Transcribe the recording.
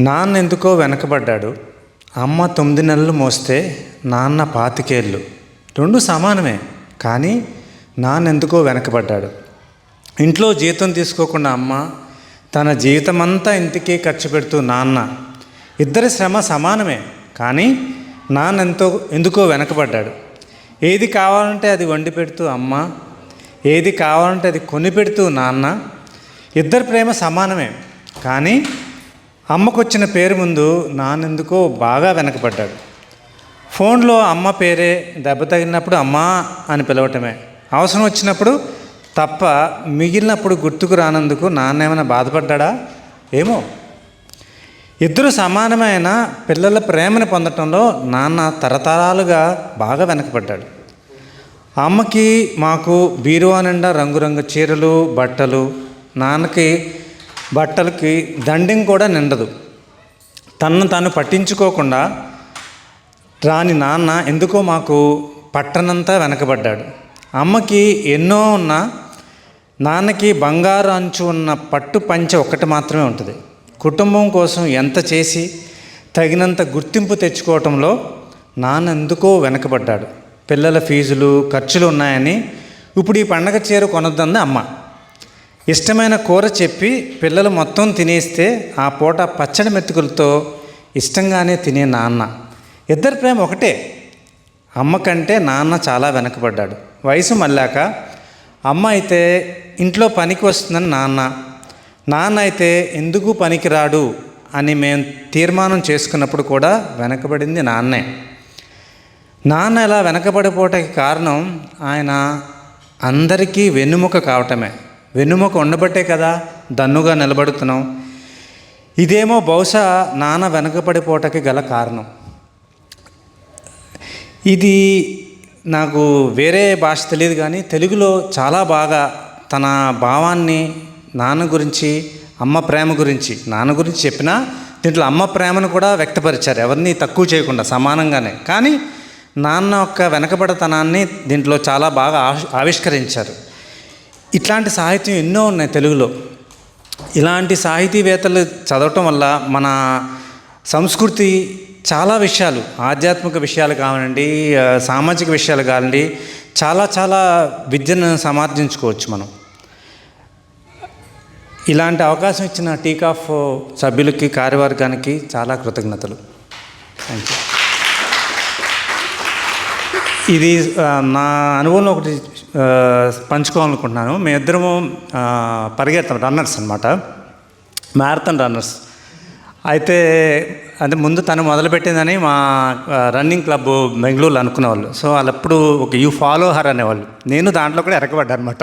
నాన్న ఎందుకో వెనకబడ్డాడు. అమ్మ తొమ్మిది నెలలు మోస్తే నాన్న పాతికేళ్ళు. రెండు సమానమే కానీ నాన్న ఎందుకో వెనకబడ్డాడు. ఇంట్లో జీతం తీసుకోకుండా అమ్మ తన జీవితమంతా ఇంటికి ఖర్చు పెడుతూ నాన్న. ఇద్దరి శ్రమ సమానమే కానీ నాన్న ఎంతో ఎందుకో వెనకబడ్డాడు. ఏది కావాలంటే అది వండి పెడుతూ అమ్మ ఏది కావాలంటే అది కొని పెడుతూ నాన్న. ఇద్దరి ప్రేమ సమానమే కానీ అమ్మకొచ్చిన పేరు ముందు నాన్నెందుకో బాగా వెనకబడ్డాడు. ఫోన్లో అమ్మ పేరే దెబ్బ తగిలినప్పుడు అమ్మా అని పిలవటమే. అవసరం వచ్చినప్పుడు తప్ప మిగిలినప్పుడు గుర్తుకు రానందుకు నాన్న ఏమైనా బాధపడ్డా ఏమో. ఇద్దరు సమానమైన పిల్లల ప్రేమను పొందటంలో నాన్న తరతరాలుగా బాగా వెనకబడ్డాడు. అమ్మకి మాకు బీరువా నిండా రంగురంగు చీరలు బట్టలు నాన్నకి బట్టలకి దండం కూడా నిండదు. తనను తాను పట్టించుకోకుండా రాని నాన్న ఎందుకో మాకు పట్టనంతా వెనకబడ్డాడు. అమ్మకి ఎన్నో ఉన్న నాన్నకి బంగారు అంచు ఉన్న పట్టు పంచె ఒక్కటి మాత్రమే ఉంటుంది. కుటుంబం కోసం ఎంత చేసి తగినంత గుర్తింపు తెచ్చుకోవటంలో నాన్న ఎందుకో వెనకబడ్డాడు. పిల్లల ఫీజులు ఖర్చులు ఉన్నాయని ఇప్పుడు ఈ పండగ చీర కొనొద్దంది అమ్మ. ఇష్టమైన కూర చెప్పి పిల్లలు మొత్తం తినేస్తే ఆ పూట పచ్చడి మెతుకులతో ఇష్టంగానే తినే నాన్న. ఇద్దరి ప్రేమ ఒకటే. అమ్మ కంటే నాన్న చాలా వెనకబడ్డాడు. వయసు మళ్ళాక అమ్మ అయితే ఇంట్లో పనికి వస్తుందని నాన్న. నాన్న అయితే ఎందుకు పనికిరాడు అని మేము తీర్మానం చేసుకున్నప్పుడు కూడా వెనకబడింది నాన్నే. నాన్న ఇలా వెనకబడిపోవటానికి కారణం ఆయన అందరికీ వెన్నుముక కావటమే. వెన్నుముక ఉండబట్టే కదా దన్నుగా నిలబడుతున్నాం. ఇదేమో బహుశా నాన్న వెనకబడిపోవటానికి గల కారణం. ఇది నాకు వేరే భాష తెలియదు కానీ తెలుగులో చాలా బాగా తన భావాన్ని నాన్న గురించి అమ్మ ప్రేమ గురించి నాన్న గురించి చెప్పినా దీంట్లో అమ్మ ప్రేమను కూడా వ్యక్తపరిచారు. ఎవరిని తక్కువ చేయకుండా సమానంగానే. కానీ నాన్న యొక్క వెనకబడతనాన్ని దీంట్లో చాలా బాగా ఆవిష్కరించారు. ఇట్లాంటి సాహిత్యం ఎన్నో ఉన్నాయి తెలుగులో. ఇలాంటి సాహితీవేత్తలు చదవటం వల్ల మన సంస్కృతి చాలా విషయాలు ఆధ్యాత్మిక విషయాలు కానివ్వండి సామాజిక విషయాలు కానివ్వండి చాలా చాలా విద్యను సమార్జించుకోవచ్చు మనం. ఇలాంటి అవకాశం ఇచ్చిన టీకాఫ్ సభ్యులకి కార్యవర్గానికి చాలా కృతజ్ఞతలు. థ్యాంక్ యూ ఇది నా అనుభవంలో ఒకటి పంచుకోవాలనుకుంటున్నాను. మేమిద్దరము పరిగెత్తాం రన్నర్స్ అనమాట మ్యారథాన్ రన్నర్స్. అయితే అంటే ముందు తను మొదలుపెట్టిందని మా రన్నింగ్ క్లబ్ బెంగళూరులో అనుకునేవాళ్ళు. సో వాళ్ళప్పుడు ఒక యూ ఫాలో హర్ అనేవాళ్ళు. నేను దాంట్లో కూడా ఎరకబడ్డా అనమాట